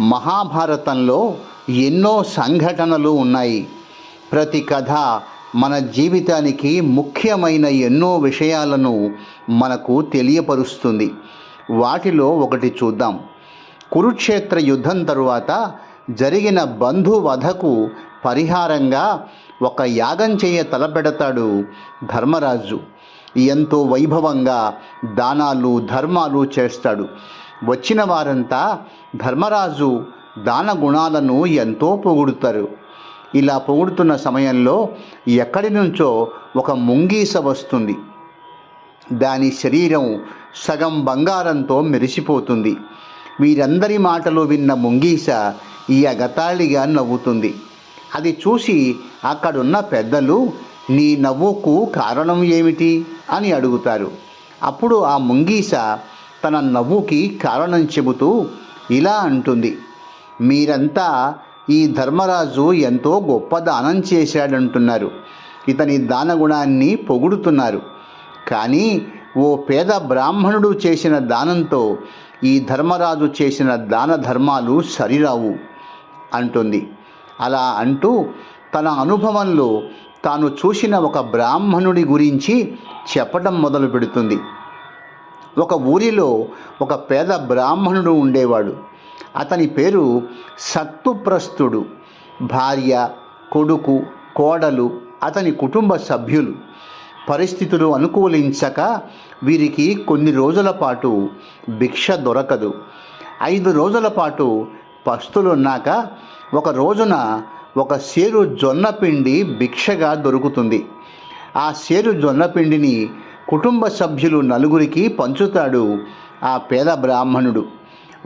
మహాభారతంలో ఎన్నో సంఘటనలు ఉన్నాయి. ప్రతి కథ మన జీవితానికి ముఖ్యమైన ఎన్నో విషయాలను మనకు తెలియపరుస్తుంది. వాటిలో ఒకటి చూద్దాం. కురుక్షేత్ర యుద్ధం తరువాత జరిగిన బంధువధకు పరిహారంగా ఒక యాగం చేయ తలపెడతాడు ధర్మరాజు. ఎంతో వైభవంగా దానాలు ధర్మాలు చేస్తాడు. వచ్చిన వారంతా ధర్మరాజు దాన గుణాలను ఎంతో పొగుడుతారు. ఇలా పొగుడుతున్న సమయంలో ఎక్కడి నుంచో ఒక ముంగీస వస్తుంది. దాని శరీరం సగం బంగారంతో మెరిసిపోతుంది. వీరందరి మాటలు విన్న ముంగీస ఈ అగతాళిగా నవ్వుతుంది. అది చూసి అక్కడున్న పెద్దలు నీ నవ్వుకు కారణం ఏమిటి? అని అడుగుతారు. అప్పుడు ఆ ముంగీస తన నవ్వుకి కారణం చెబుతూ ఇలా అంటుంది. మీరంతా ఈ ధర్మరాజు ఎంతో గొప్ప దానం చేశాడంటున్నారు. ఇతని దానగుణాన్ని పొగుడుతున్నారు. కానీ ఓ పేద బ్రాహ్మణుడు చేసిన దానంతో ఈ ధర్మరాజు చేసిన దాన ధర్మాలు సరిరావు అంటుంది. అలా అంటూ తన అనుభవంలో తాను చూసిన ఒక బ్రాహ్మణుడి గురించి చెప్పడం మొదలు పెడుతుంది ఒక ఊరిలో ఒక పేద బ్రాహ్మణుడు ఉండేవాడు. అతని పేరు సత్తుప్రస్తుడు భార్య కొడుకు కోడలు అతని కుటుంబ సభ్యులు. పరిస్థితులు అనుకూలించక వీరికి కొన్ని రోజుల పాటు భిక్ష దొరకదు. ఐదు రోజుల పాటు పస్తులున్నాక ఒక రోజున ఒక సేరు జొన్న పిండి భిక్షగా దొరుకుతుంది. ఆ సేరు జొన్న పిండిని కుటుంబ సభ్యులు నలుగురికి పంచుతాడు ఆ పేద బ్రాహ్మణుడు.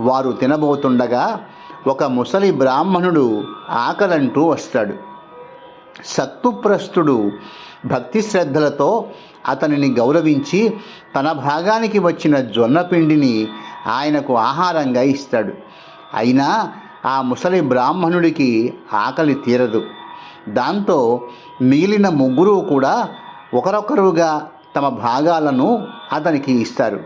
వారు తినబోతుండగా ఒక ముసలి బ్రాహ్మణుడు ఆకలంటూ వస్తాడు. సత్తుప్రస్తుడు భక్తి శ్రద్ధలతో అతనిని గౌరవించి తన భాగానికి వచ్చిన జొన్న పిండిని ఆయనకు ఆహారంగా ఇస్తాడు. అయినా ఆ ముసలి బ్రాహ్మణుడికి ఆకలి తీరదు. దాంతో మిగిలిన ముగ్గురు కూడా ఒకరొకరుగా తమ భాగాలను అతనికి ఇస్తారు.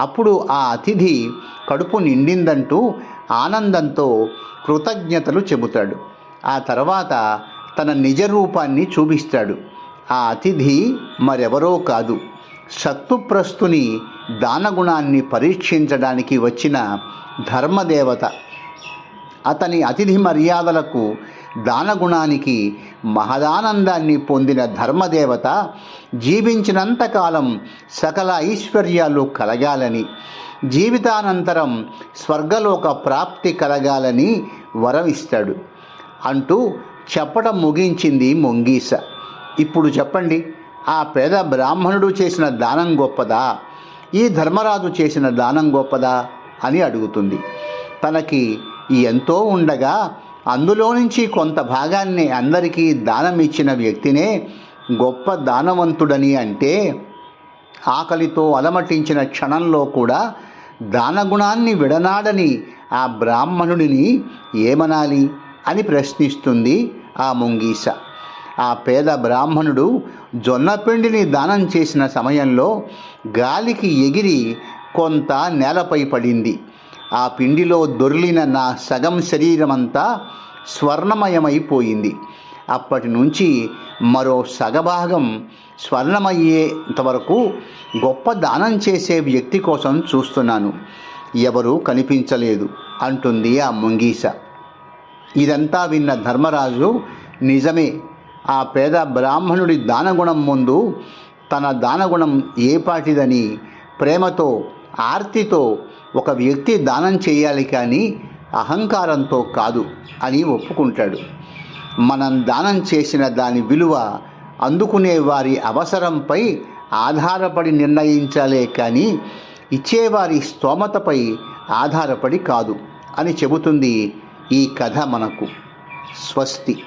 అప్పుడు ఆ అతిథి కడుపు నిండిందంటూ ఆనందంతో కృతజ్ఞతలు చెబుతాడు. ఆ తర్వాత తన నిజ రూపాన్ని చూపిస్తాడు. ఆ అతిథి మరెవరో కాదు. సత్తుప్రస్తుని దానగుణాన్ని పరీక్షించడానికి వచ్చిన ధర్మదేవత. అతని అతిథి మర్యాదలకు దానగుణానికి మహదానందాన్ని పొందిన ధర్మదేవత జీవించినంతకాలం సకల ఐశ్వర్యాలు కలగాలని జీవితానంతరం స్వర్గలోక ప్రాప్తి కలగాలని వరం ఇస్తాడు అంటూ చెప్పడం ముగించింది మొంగీస. ఇప్పుడు చెప్పండి ఆ పేద బ్రాహ్మణుడు చేసిన దానం గొప్పదా? ఈ ధర్మరాజు చేసిన దానం గొప్పదా? అని అడుగుతుంది. తనకి ఎంతో ఉండగా అందులో నుంచి కొంత భాగాన్ని అందరికీ దానం ఇచ్చిన వ్యక్తినే గొప్ప దానవంతుడని అంటే ఆకలితో అలమటించిన క్షణంలో కూడా దానగుణాన్ని విడనాడని ఆ బ్రాహ్మణుడిని ఏమనాలి అని ప్రశ్నిస్తుంది ఆ ముంగీస. ఆ పేద బ్రాహ్మణుడు జొన్నపిండిని దానం చేసిన సమయంలో గాలికి ఎగిరి కొంత నేలపై పడింది. ఆ పిండిలో దొరిలిన నా సగం శరీరమంతా స్వర్ణమయమైపోయింది. అప్పటి నుంచి మరో సగభాగం స్వర్ణమయ్యేంత వరకు గొప్ప దానం చేసే వ్యక్తి కోసం చూస్తున్నాను. ఎవరూ కనిపించలేదు అంటుంది ఆ ముంగీస. ఇదంతా విన్న ధర్మరాజు నిజమే ఆ పేద బ్రాహ్మణుడి దానగుణం ముందు తన దానగుణం ఏపాటిదని ప్రేమతో ఆర్తితో ఒక వ్యక్తి దానం చేయాలి కానీ అహంకారంతో కాదు అని ఒప్పుకుంటాడు. మనం దానం చేసిన దాని విలువ అందుకునే వారి అవసరంపై ఆధారపడి నిర్ణయించాలే కానీ ఇచ్చేవారి స్తోమతపై ఆధారపడి కాదు అని చెబుతుంది ఈ కథ మనకు. స్వస్తి.